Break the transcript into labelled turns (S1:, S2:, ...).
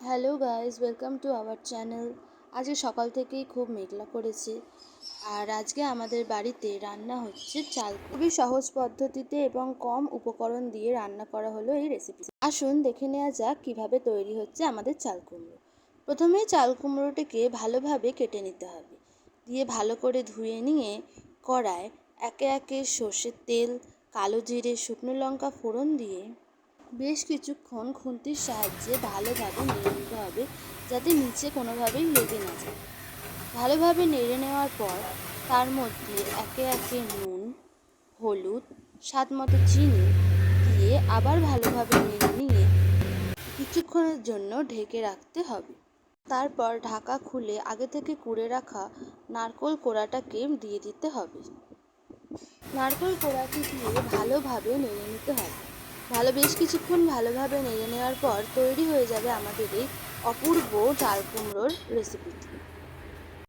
S1: Hello guys welcome to our channel. আজকে সকাল থেকেই খুব মেঘলা করেছে। আর আজকে আমাদের বাড়িতে রান্না হচ্ছে চাল খুবই সহজ পদ্ধতিতে এবং কম উপকরণ দিয়ে রান্না করা হলো এই রেসিপি আসুন দেখে নেওয়া যাক কীভাবে তৈরি হচ্ছে আমাদের চাল কুমড়ো। প্রথমেই চাল কুমড়োটিকে ভালোভাবে কেটে নিতে হবে। দিয়ে ভালো করে ধুয়ে নিয়ে কড়ায় একে একে সর্ষের তেল, কালো জিরে, শুকনো লঙ্কা ফোড়ন দিয়ে বেশ কিছুক্ষণ খুন্তির সাহায্যে ভালোভাবে নেড়ে নিতে হবে যাতে নিচে কোনোভাবেই লেগে না যায়। ভালোভাবে নেড়ে নেওয়ার পর তার মধ্যে একে একে নুন, হলুদ, স্বাদ মতো চিনি দিয়ে আবার ভালোভাবে নেড়ে নিয়ে কিছুক্ষণের জন্য ঢেকে রাখতে হবে। তারপর ঢাকা খুলে আগে থেকে কুড়ে রাখা নারকোল কোড়াটাকে দিয়ে দিতে হবে। নারকোল কোড়াটি দিয়ে ভালোভাবে নেড়ে নিতে হবে। ভালো, বেশ কিছুক্ষণ ভালোভাবে নেড়ে নেওয়ার পর তৈরি হয়ে যাবে আমাদের এই অপূর্ব ডাল কুমড়োর রেসিপিটি